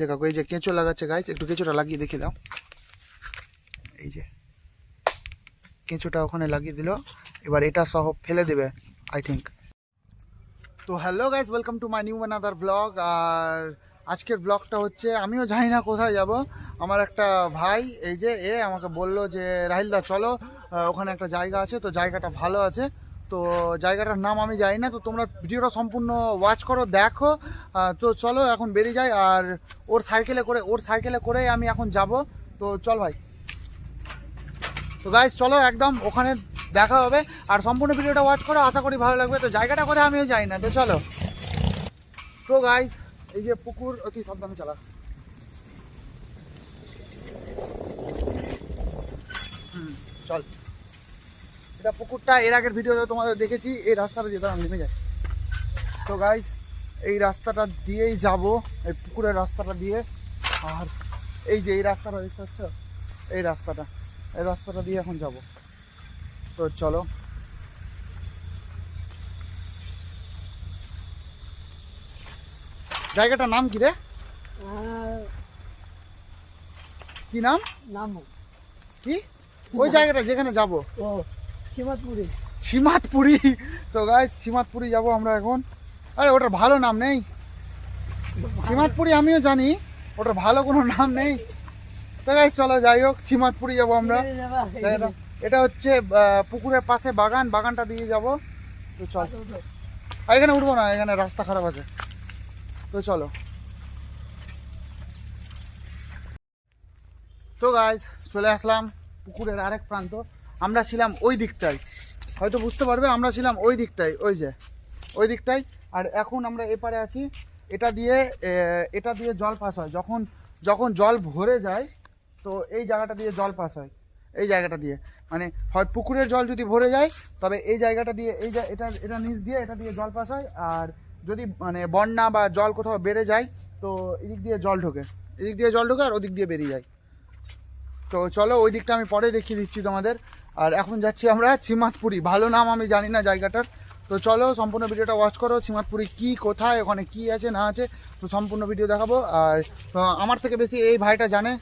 যে কাকু এই যে কেঁচো লাগাচ্ছে গাইস একটু কেঁচোটা লাগিয়ে দেখে দাও এই যে, কেঁচোটা ওখানে লাগিয়ে দিল। এবার এটা সহ ফেলে দেবে আই থিঙ্ক তো hello guys welcome to my new another blog আর আজকের ব্লগটা হচ্ছে, আমিও জানি না কোথায় যাব। আমার একটা ভাই, এই যে, এ আমাকে বলল যে রাহিলদা চলো। ওখানে একটা জায়গা আছে, তো জায়গাটা ভালো আছে। তো জায়গাটার নাম আমি জানি না, তো তোমরা ভিডিওটা সম্পূর্ণ ওয়াচ করো, দেখো। তো চলো এখন বেরিয়ে যাই, আর ওর সাইকেলে করে, ওর সাইকেলে করেই আমি এখন যাব। তো চল ভাই। তো গাইজ চলো একদম ওখানে দেখা হবে, আর সম্পূর্ণ ভিডিওটা ওয়াচ করো, আশা করি ভালো লাগবে। তো জায়গাটা কোথায় আমিও যাই না, তো চলো। তো গাইজ এই যে পুকুর অতি সাবধানে চালা। চল। এটা পুকুরটা এর আগের ভিডিওতে তোমাদের দেখেছি এই রাস্তাটা যেতে আমি নেমে যাই তো গাইজ এই রাস্তাটা দিয়েই যাব এই পুকুরের রাস্তাটা দিয়ে। আর এই যে এই রাস্তাটা দেখতে পাচ্ছ? এই রাস্তাটা এই রাস্তাটা দিয়ে এখন যাব। তো চলো। জায়গাটার নাম কি রে? কি নাম? নাম কি? ওই জায়গাটা যেখানে যাব। ও। ছিমাতপুরি। তো গাইজ ছিমাতপুরি যাব আমরা এখন। আরে ওটার ভালো নাম নেই। ছিমাতপুরি আমিও জানি ওটার ভালো কোনো নাম নেই। তো গাইজ চলো যাই হোক ছিমাতপুরি যাব আমরা। এটা হচ্ছে পুকুরের পাশে বাগান বাগানটা দিয়ে যাব। তো চল। আর এখানে উঠবো না এখানে রাস্তা খারাপ আছে। তো চলো। তো গাইজ চলে আসলাম পুকুরের আরেক প্রান্ত। আমরা ছিলাম ওই দিকটায়। হয়তো বুঝতে পারবে, আমরা ছিলাম ওই দিকটায়, ওই যে, ওই দিকটায়। আর এখন আমরা এপারে আছি, এটা দিয়ে এটা দিয়ে জল পাস হয়। যখন যখন জল ভরে যায়, তো এই জায়গাটা দিয়ে জল পাস হয়, এই জায়গাটা দিয়ে। মানে হয় পুকুরের জল যদি ভরে যায়, তবে এই জায়গাটা দিয়ে, এই এটা এটা নিচ দিয়ে, এটা দিয়ে জল পাস হয়। আর যদি মানে বন্যা বা জল কোথাও বেড়ে যায়, তো এদিক দিয়ে জল ঢোকে। এদিক দিয়ে জল ঢোকে আর ওদিক দিয়ে বেরিয়ে যায়। তো চলো ওই দিকটা আমি পরে দেখিয়ে দিচ্ছি তোমাদের। আর এখন যাচ্ছি আমরা ছিমাতপুরি। ভালো নাম আমি জানি না জায়গাটার। তো চলো সম্পূর্ণ ভিডিওটা ওয়াচ করো, ছিমাতপুরি কি, কোথায়, ওখানে কি আছে, না আছে, তো সম্পূর্ণ ভিডিও দেখাবো। আর আমার থেকে বেশি এই ভাইটা জানে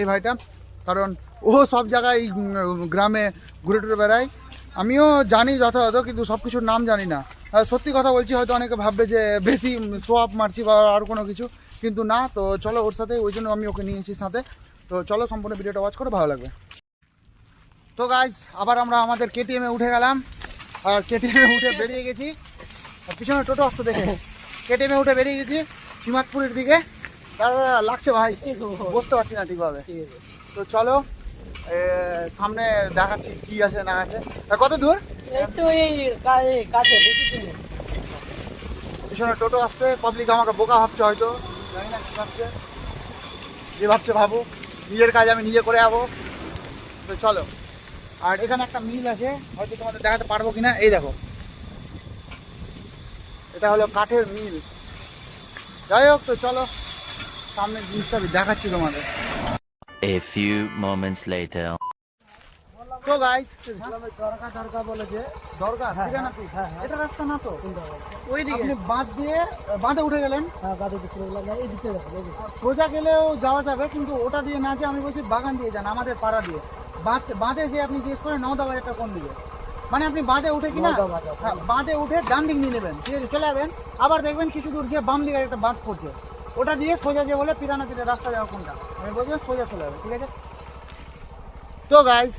এই ভাইটা। কারণ ও সব জায়গায় গ্রামে ঘুরে টুরে বেড়ায়। আমিও জানি যথাযথ, কিন্তু সব কিছুর নাম জানি না। সত্যি কথা বলছি, হয়তো অনেকে ভাববে যে বেশি আপ মারছি বা আর কোনো কিছু, কিন্তু না। তো চলো ওর সাথে, ওই জন্য আমি ওকে নিয়েছি সাথে। তো চলো সম্পূর্ণ ভিডিওটা ওয়াচ করে, ভালো লাগবে। তো গাইজ আবার আমরা আমাদের কেটিএমে উঠে গেলাম। আর কেটিএমে উঠে বেরিয়ে গেছি। পিছনে টোটো আসতে দেখে। কেটিএমে উঠে বেরিয়ে গেছি সীমাতপুরের দিকে। লাগছে ভাই। বুঝতে পারছি না ঠিকভাবে। তো চলো সামনে দেখাচ্ছি কি আছে না আছে। কত দূর? পিছনে টোটো আসছে। পাবলিক আমাকে বোকা ভাবছে হয়তো। জানি না কি ভাবছে। যে ভাবছে ভাবুক। নিজের কাজ আমি নিজে করে যাব তো চলো। আর এখানে একটা মিল আছে হয়তো তোমাদের দেখাতে পারব কিনা এই দেখো। এটা হলো কাঠের মিল। যাই হোক তো চলো সামনে জিনিসটা দেখাচ্ছি তোমাদের। A few moments later. তো গাইস দরকার দরকার বলে যে দরকার হ্যাঁ, ঠিকানা হ্যাঁ, কি হ্যাঁ। এটা রাস্তা না তো? ওই দিকে আপনি বাঁধ দিয়ে বাঁধে উঠে গেলেন? হ্যাঁ এই দিকে যাবে, এই দিকে। সোজা গেলেও যাওয়া যাবে কিন্তু ওটা দিয়ে না যে আমি বলছি বাগান দিয়ে যান আমাদের পাড়া দিয়ে। বাঁধ বাঁধে যে আপনি জিজ্ঞেস করেন নওদা বাজারটা কোন দিকে? মানে আপনি বাঁধে উঠে কিনা নওদা হ্যাঁ বাঁধে উঠে ডান দিক নিয়ে নেবেন ঠিক আছে চলে যাবেন আবার দেখবেন কিছু দূর যে বাম দিকে একটা বাঁধ পড়ছে। ওটা দিয়ে সোজা যে বলে পিরানা পিঠে রাস্তা যাওয়া কোনটা? আমি বলছিলাম সোজা চলে যাবে ঠিক আছে? তো গাইজ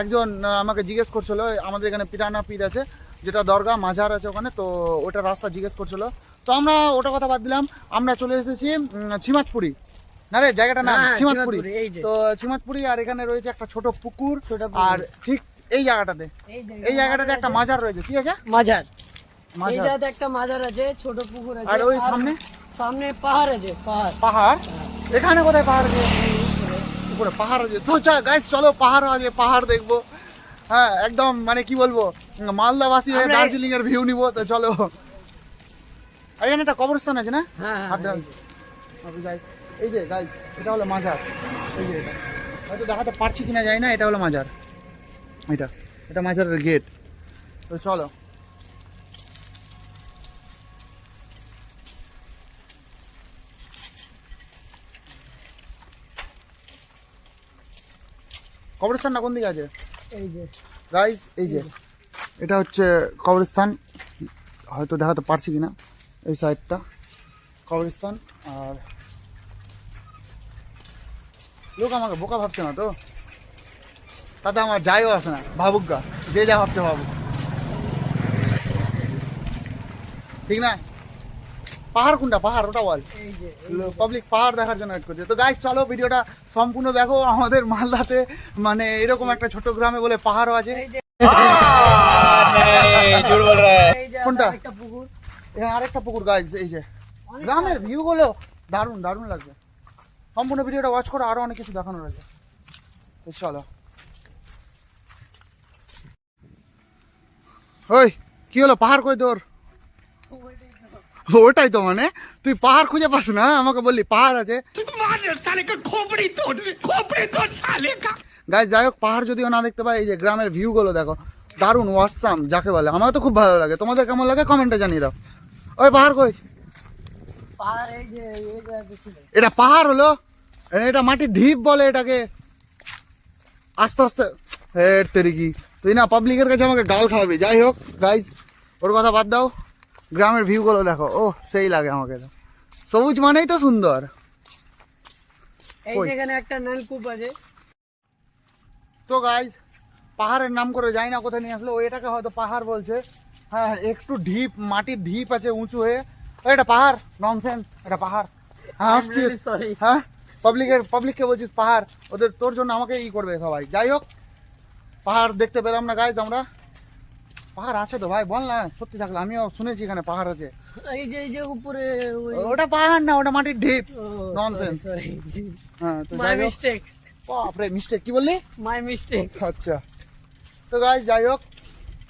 একজন আমাকে জিজ্ঞেস করছিল আমাদের এখানে পিরানা পীর আছে যেটা দরগা মাঝার আছে ওখানে তো ওটা রাস্তা জিজ্ঞেস করছিল। তো আমরা ওটা কথা বাদ দিলাম। আমরা চলে এসেছি উম, ছিমাতপুরি। না রে জায়গাটা না হ্যাঁ, ছিমাতপুরি ছিমাতপুরি, এই যে। তো ছিমাতপুরি আর এখানে রয়েছে একটা ছোট পুকুর। আর ঠিক এই জায়গাটাতে। এই জায়গাটাতে একটা মাজার রয়েছে আছে? মাজার। এই জায়গাতে একটা মাজার আছে ছোট পুকুর আছে আর ওই সামনে? সামনে পাহাড় আছে পাহাড়। পাহাড়? এখানে কোথায় পাহাড় আছে? উপরে পাহাড় আছে। তো চা গাইস চলো পাহাড় আছে পাহাড় দেখব। হ্যাঁ একদম মানে কি বলব মালদাবাসী হয়ে দার্জিলিং এর ভিউ নিবো তো চলো। এখানে একটা কবরস্থান আছে না? হ্যাঁ হ্যাঁ, যাই এই যে গাইজ এটা হলো মাজার। এই যে হয়তো দেখাতে পারছি কিনা যায় না এটা হলো মাজার। এটা এটা মাজারের গেট তো চলো। কবরস্থানটা কোন দিকে আছে? এই যে। গাইজ এই যে। এটা হচ্ছে কবরস্থান। হয়তো দেখাতে পারছি কিনা এই সাইডটা কবরস্থান আর লোক আমাকে বোকা ভাবছে না তো? তাতে আমার যাইও আসে না ভাবুক গা যে যা ভাবছে ভাবুক। ঠিক না? পাহাড় কোনটা? পাহাড় ওটা বল। পাবলিক পাহাড় দেখার জন্য ওয়েট করছে। তো গাইস চলো ভিডিওটা সম্পূর্ণ দেখো। আমাদের মালদাতে মানে এরকম একটা ছোট গ্রামে বলে পাহাড়ও আছে। কোনটা? একটা পুকুর। এখানে আরেকটা পুকুর গাইস এই যে। গ্রামের ভিউ গুলো দারুণ দারুণ লাগবে সম্পূর্ণ ভিডিওটা ওয়াচ করো আরও অনেক কিছু দেখানো রয়েছে। তো চলো। ওই কি হলো? পাহাড় কই তোর? ওটাই তো মানে। তুই পাহাড় খুঁজে পাস না? আমাকে বললি পাহাড় আছে। গাইস যাই হোক পাহাড় যদিও না দেখতে পাই এই যে গ্রামের ভিউ গুলো দেখো দারুণ ওয়াসাম যাকে বলে। আমার তো খুব ভালো লাগে। তোমাদের কেমন লাগে? কমেন্টে জানিয়ে দাও। ওই পাহাড় কই পাহাড় এই যে এই যে দেখি এটা পাহাড় হলো? এটা মাটির ঢিপ বলে এটাকে। আস্তে আস্তে। হে তেরিকি তুই না পাবলিকের কাছে আমাকে গাল খাওয়াবি। যাই হোক গাইজ ওর কথা বাদ দাও। গ্রামের ভিউগুলো দেখো। ও সেই লাগে আমাকে সবুজ মানেই তো সুন্দর। তো গাইজ পাহাড়ের নাম করে যাই না কোথায় নিয়ে আসলো ও এটাকে হয়তো পাহাড় বলছে। হ্যাঁ একটু ঢিপ মাটির ঢিপ আছে উঁচু হয়ে। এটা পাহাড় ননসেন্স এটা পাহাড়। হ্যাঁ? হ্যাঁ পাবলিকের পাবলিককে বলছিস পাহাড়। ওদের তোর জন্য আমাকে ই করবে সবাই। যাই হোক পাহাড় দেখতে পেলাম না গাইজ আমরা। পাহাড় আছে তো ভাই বল না সত্যি থাকলে। আমিও শুনেছি এখানে পাহাড় আছে। এই যে এই যে উপরে ওটা পাহাড় না ওটা মাটির ঢিপ। Nonsense. হ্যাঁ তো হোক। mistake. বাপরে মিস্টেক কি বললি? My mistake. আচ্ছা। তো গাইজ যাই হোক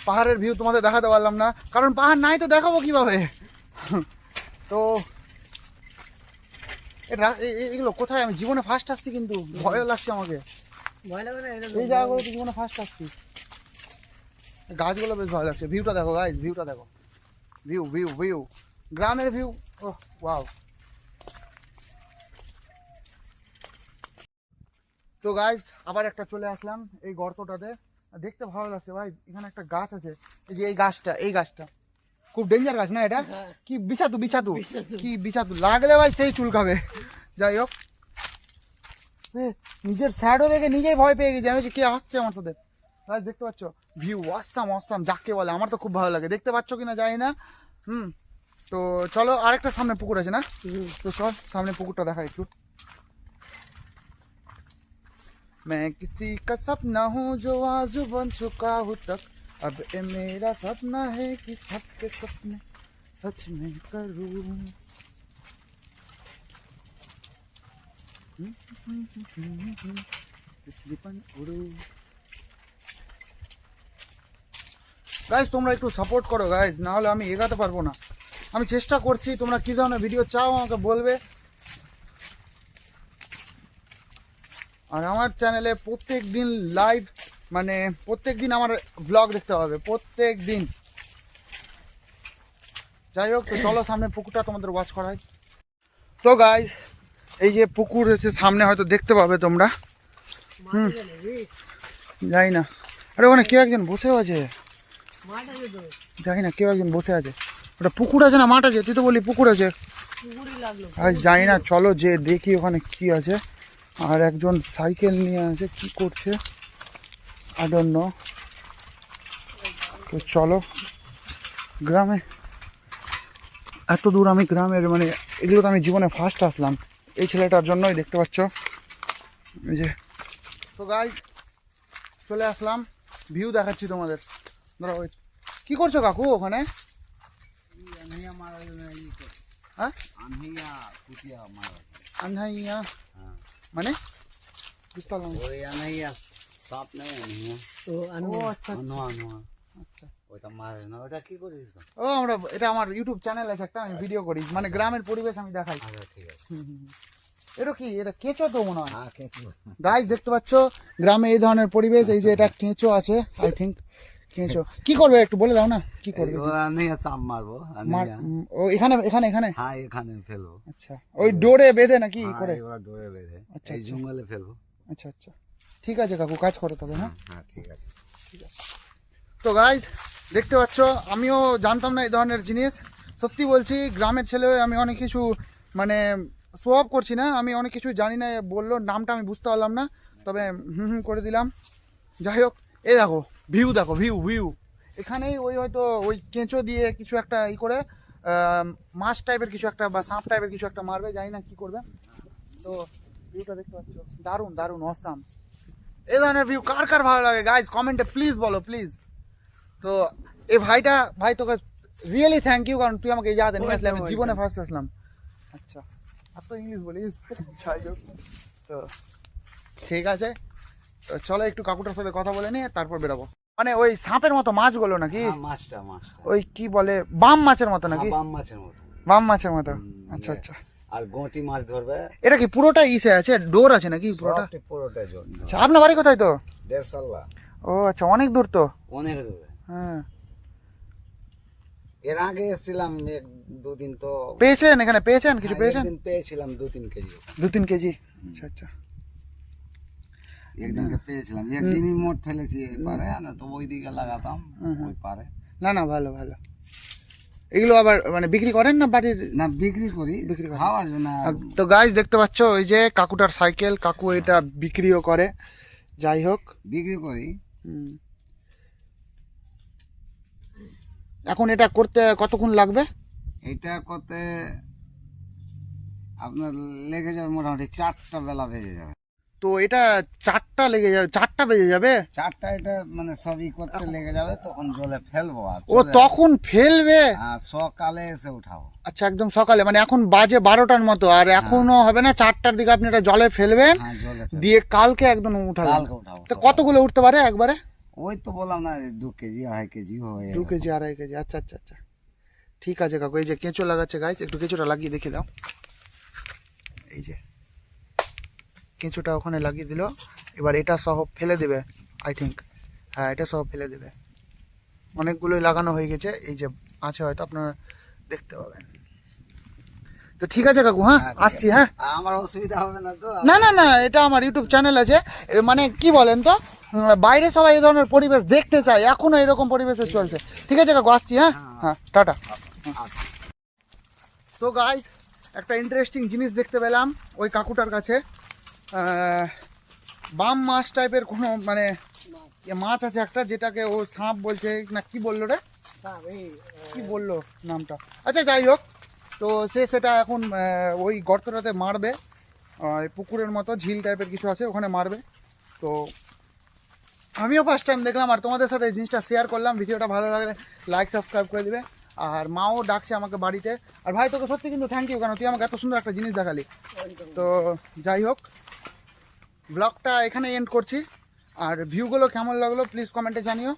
পাহাড়ের ভিউ তোমাদের দেখাতে পারলাম না। কারণ পাহাড় নাই তো দেখাবো কীভাবে? তো এগুলো কোথায়? আমি জীবনে ফার্স্ট আসছি কিন্তু ভয় লাগছে আমাকে। ভয় লাগে না এই জায়গাগুলো তো জীবনে ফার্স্ট আসছি। গাছগুলো বেশ ভালো লাগছে। ভিউটা দেখো গাইজ ভিউটা দেখো। ভিউ ভিউ ভিউ গ্রামের ভিউ ও ওয়াও তো গাইজ আবার একটা চলে আসলাম এই গর্তটাতে। দেখতে ভালো লাগছে ভাই এখানে একটা গাছ আছে। এই যে এই গাছটা এই গাছটা। খুব ডেঞ্জার গাছ না এটা হ্যাঁ। কি বিছাতু বিছাতু বিছাতু। কি বিছাতু লাগলে ভাই সেই চুলকাবে যাই হোক এ, নিজের স্যাডও দেখে নিজেই ভয় পেয়ে গেছি আমি বলছি, কে আসছে আমার সাথে গাছ দেখতে পাচ্ছ ভিউ অসাম অসাম যাকে বলে আমার তো খুব ভালো লাগে দেখতে পাচ্ছ কিনা জানি না হুম তো চলো আরেকটা সামনে পুকুর আছে না হুম। তো চল সামনে পুকুরটা দেখা একটু मैं किसी का सपना हूँ जो आज बन चुका हूँ तक अब ये मेरा सपना है कि सबके सपने सच में करूँ पृथ्वी पर उड़ूं গাইজ তোমরা একটু সাপোর্ট করো গাইজ না হলে আমি এগাতে পারবো না আমি চেষ্টা করছি তোমরা কী ধরনের ভিডিও চাও আমাকে বলবে আর আমার চ্যানেলে প্রত্যেক দিন লাইভ মানে প্রত্যেক দিন আমার ব্লগ দেখতে হবে প্রত্যেক দিন যাই হোক, তো চলো সামনে পুকুরটা তোমাদের ওয়াচ করাই। তো গাইজ এই যে পুকুর আছে সামনে হয়তো দেখতে পাবে তোমরা। হুম যাই না। আরে, ওখানে কেউ একজন বসে আছে। জানি না, কেউ একজন বসে আছে। ওটা পুকুর আছে না মাঠ আছে? তুই তো বলি পুকুর আছে। আর জানি না, চলো যে দেখি ওখানে কি আছে। আর একজন সাইকেল নিয়ে আছে, কি করছে? আই ডোন্ট নো তো চলো গ্রামে। এত দূর আমি গ্রামের মানে এগুলো তো আমি জীবনে ফার্স্ট আসলাম। এই ছেলেটার জন্যই দেখতে পাচ্ছ। এই যে। তো গাইজ চলে আসলাম। ভিউ দেখাচ্ছি তোমাদের। ধরো ওই কি করছ কাকু ওখানে? হ্যাঁ? আনহাইয়া মানে? বুঝতে পারলাম না। তো আনু ও আচ্ছা আচ্ছা। ওটা মারে না ওটা কি করিস ও আমরা এটা আমার ইউটিউব চ্যানেল আছে একটা আমি ভিডিও করি। মানে গ্রামের পরিবেশ আমি দেখাই। আচ্ছা ঠিক আছে। এটা কি? এটা কেঁচো তো মনে হয়? হ্যাঁ কে কি দেখতে পাচ্ছ গ্রামে এই ধরনের পরিবেশ এই যে এটা কেঁচো আছে আই থিঙ্ক কেঁচো। কি করবে একটু বলে দাও না কি করবে? ও চাপ মারবো ও এখানে এখানে এখানে? হ্যাঁ এখানে ফেলব। আচ্ছা। ওই ডোরে বেঁধে নাকি হ্যাঁ, করে? ডোরে বেঁধে। আচ্ছা, এই আচ্ছা। জঙ্গলে ফেলব। আচ্ছা আচ্ছা। ঠিক আছে কাকু কাজ করো তবে হ্যাঁ? হ্যাঁ ঠিক আছে। তো গাইজ দেখতে পাচ্ছ আমিও জানতাম না এই ধরনের জিনিস। সত্যি বলছি গ্রামের ছেলে আমি অনেক কিছু মানে শো অফ করছি না। আমি অনেক কিছু জানি না বলল নামটা আমি বুঝতে পারলাম না। তবে হুম হুম করে দিলাম। যাই হোক এ দেখো ভিউ দেখো ভিউ ভিউ এখানেই ওই হয়তো ওই কেঁচো দিয়ে কিছু একটা ই করে মাছ টাইপের কিছু একটা বা সাপ টাইপের কিছু একটা মারবে জানি না কি করবে। তো ভিউটা দেখতে পাচ্ছ। দারুণ দারুণ অসাম এই ধরনের ভিউ কার কার ভালো লাগে? গাইজ কমেন্টে প্লিজ বলো প্লিজ তো এই ভাইটা ভাই তোকে রিয়েলি থ্যাংক ইউ কারণ তুই আমাকে এই জায়গাতে নিয়ে আসলে আমি জীবনে ফার্স্ট আসলাম। আচ্ছা আর তো ইংলিশ বলিস? যাই হোক। তো ঠিক আছে। তো চলো একটু কাকুটার সাথে কথা বলে নিয়ে তারপর বেরোবো। মানে ওই সাপের মতো মাছগুলো নাকি? হ্যাঁ, মাছটা মাছটা। ওই কি বলে বাম মাছের মতো নাকি? হ্যাঁ, বাম মাছের মতো। বাম মাছের মতো। আচ্ছা ইয়ে। আচ্ছা। আর গোটি মাছ ধরবে। এটা কি পুরোটা ইসে আছে? ডোর আছে নাকি পুরোটা? সবটি পুরোটাই আচ্ছা আপনার বাড়ি কোথায় তো? দেড় সাল্লা। ও আচ্ছা অনেক দূর তো? অনেক দূরে। হ্যাঁ। এর আগে এসেছিলাম এক দুদিন তো পেয়েছেন? এখানে পেয়েছেন? কিছু হ্যাঁ, পেয়েছেন? পেয়েছিলাম দু তিন কেজি। দু তিন কেজি আচ্ছা আচ্ছা। একদিনকে পেয়েছিলাম। একদিনই মোট ফেলেছি এই পারে না তো ওই দিকে লাগাতাম ওই পারে। না না ভালো ভালো। এগুলো আবার মানে বিক্রি করেন না বাড়ির? না বিক্রি করি বিক্রি জন্য। আর তো গাইজ দেখতে পাচ্ছ ওই যে কাকুটার সাইকেল কাকু এটা বিক্রিও করে। যাই হোক। বিক্রি করি। এখন এটা করতে কতক্ষণ লাগবে? এটা করতে আপনার লেগে যাবে মোটামুটি চারটা বেলা বেজে যাবে। তো এটা চারটা লেগে যাবে চারটা বেজে যাবে? চারটা এটা মানে সবই করতে লেগে যাবে তখন জলে ফেলব ও তখন ফেলবে? আর সকালে এসে উঠাবো। আচ্ছা একদম সকালে মানে এখন বাজে বারোটার মতো আর এখনও হবে না চারটার দিকে আপনি এটা জলে ফেলবেন হ্যাঁ। দিয়ে কালকে একদম উঠাবেন। কালকে উঠাবো তো কতগুলো উঠতে পারে একবারে? ওই তো বললাম না দু কেজি আড়াই কেজি হয়ে দু কেজি আড়াই কেজি আচ্ছা আচ্ছা আচ্ছা। ঠিক আছে কাকু এই যে কেঁচো লাগাচ্ছে গাইস একটু কেঁচোটা লাগিয়ে দেখে দাও। এই যে। কেঁচোটা ওখানে লাগিয়ে দিল। এবার এটা সহ ফেলে দেবে আই থিঙ্ক হ্যাঁ এটা সহ ফেলে দেবে। অনেকগুলোই লাগানো হয়ে গেছে। এই যে আছে হয়তো আপনারা দেখতে পাবেন। তো ঠিক আছে কাকু হ্যাঁ হ্যাঁ, আসছি হ্যাঁ। আমার অসুবিধা হবে না তো। না না না এটা আমার ইউটিউব চ্যানেল আছে। মানে কি বলেন তো? বাইরে সবাই এই ধরনের পরিবেশ দেখতে চায়। এখনও এরকম পরিবেশে চলছে। ঠিক আছে কাকু আসছি হ্যাঁ? হ্যাঁ টাটা। আচ্ছা। তো গাইস একটা ইন্টারেস্টিং জিনিস দেখতে পেলাম ওই কাকুটার কাছে। বাম মাছ টাইপের কোনো মানে মাছ আছে একটা যেটাকে ও সাপ বলছে না কি বলল রে? কি বলল নামটা? আচ্ছা যাই হোক। তো সে সেটা এখন ওই গর্তটাতে মারবে। পুকুরের মতো ঝিল টাইপের কিছু আছে ওখানে মারবে। তো আমিও ফার্স্ট টাইম দেখলাম আর তোমাদের সাথে এই জিনিসটা শেয়ার করলাম। ভিডিওটা ভালো লাগলে লাইক সাবস্ক্রাইব করে দিবে। আর মাও ডাকছে আমাকে বাড়িতে। আর ভাই তোকে সত্যি কিন্তু থ্যাংক ইউ কারণ তুই আমাকে এত সুন্দর একটা জিনিস দেখালি। তো যাই হোক। ব্লগটা এখানে এন্ড করছি। আর ভিউগুলো কেমন লাগল প্লিজ কমেন্টে জানিও।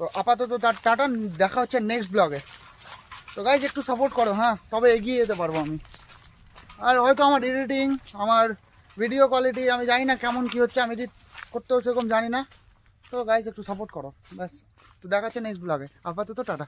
তো আপাতত তার টাটা, দেখা হচ্ছে নেক্সট ব্লগে তো গাইজ একটু সাপোর্ট করো হ্যাঁ? তবে এগিয়ে যেতে পারব আমি। আর হয়তো আমার এডিটিং আমার ভিডিও কোয়ালিটি আমি জানি না কেমন কি হচ্ছে, আমি এডিট করতেও সেরকম জানি না। তো গাইজ একটু সাপোর্ট করো, ব্যাস। তো দেখাচ্ছে নেক্সট ব্লগে আপাতত টাটা।